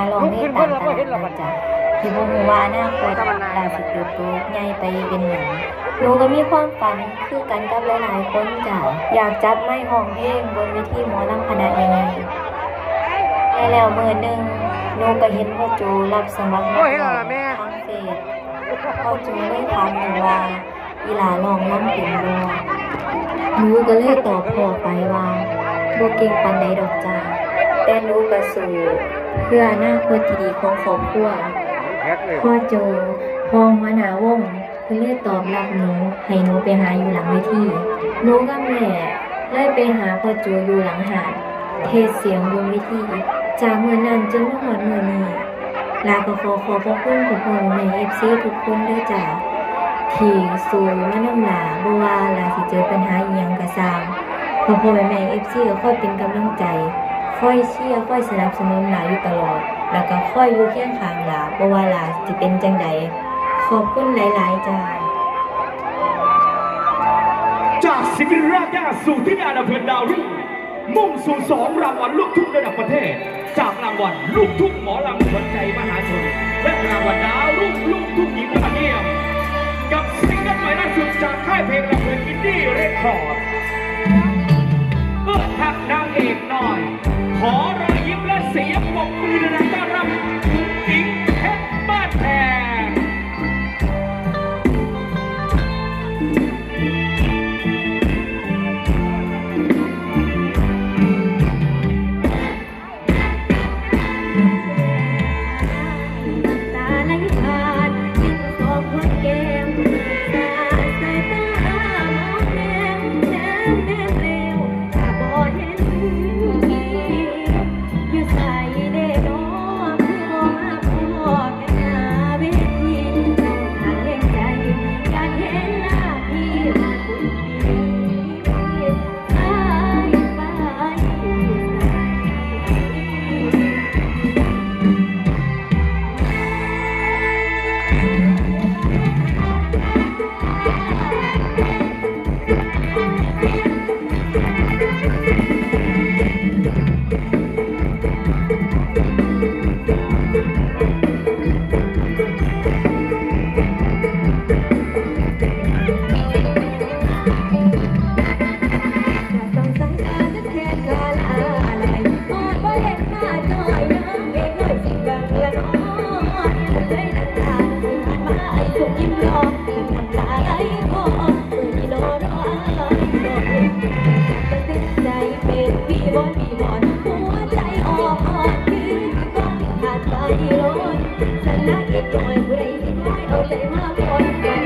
าลองเล่นตามตลาดนะจ๊ะที่บ่ฮู้ว่านาคตลาสิเติบโตใหญ่ไปเป็นหยังหนูก็มีความฝันคือกันกับหลายๆคนจ้ะอยากจับไม้ห้องเพลงบนเวทีหมอลำคณะใหญ่ๆแล้วมือหนึ่งหนูก็เห็นพ่อจูรับสมัครนักร้องทางเฟซพ่อจูเลยถามหนูว่าอีหลาลองร้องเป็นบ่หนูก็เลยตอบพ่อไปว่าบ่เก่งปานใดดอกจ้าแต่หนูก็สู้ เพื่ออนาคตที่ดีของครอบครัวพ่อโจพ่อหัวนาวงเพิ่นเลยตอบรับหนูให้หนูไปหาอยู่หลังเวทีหนูกับแม่เลยไปหาพ่อโจอยู่หลังหาดเทศเสียงบนเวทีจากเมื่อนั้นจนมาฮอดมื้อนี้ลาก็ขอขอบพระคุณคุณพ่อแม่ FC ทุกคนด้อจ้าที่สู้มาน้ำหลาบ่ว่าหลาสิเจอปัญหาอีหยังก็ตามพ่อพ่อแม่แม่ FC ก็ค่อยเป็นกำลังใจ คอยเชียร์คอยสนับสนุนหลาอยู่ตลอด แล้วก็คอยอยู่เคียงข้างหลาบ่ว่าหลาสิเป็นจังใดขอบคุณหลาย ๆ จ้าจากศิลปิรากาสู่ที่ดาดาเพลินดาวรุ่งมุ่งสู่สองรางวัลลูกทุ่งระดับประเทศ จากรางวัลลูกทุ่งหมอลำขวัญใจมหาชน และรางวัลดาวรุ่งลูกทุ่งหญิงยอดเยี่ยม กับซิงเกิลใหม่ล่าสุดจากค่ายเพลงลำเพลินอินดี้เรคคอร์ด ขอรอยยิ้มและเสียงปรบมือดังๆต้อนรับหญิงเพชรบ้านแพร Don't let my boy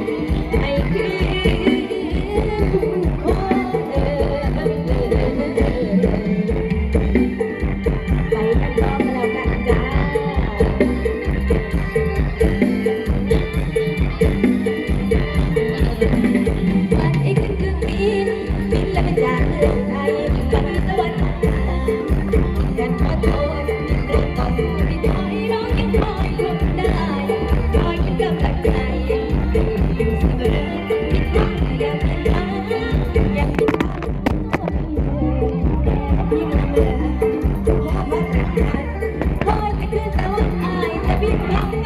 Música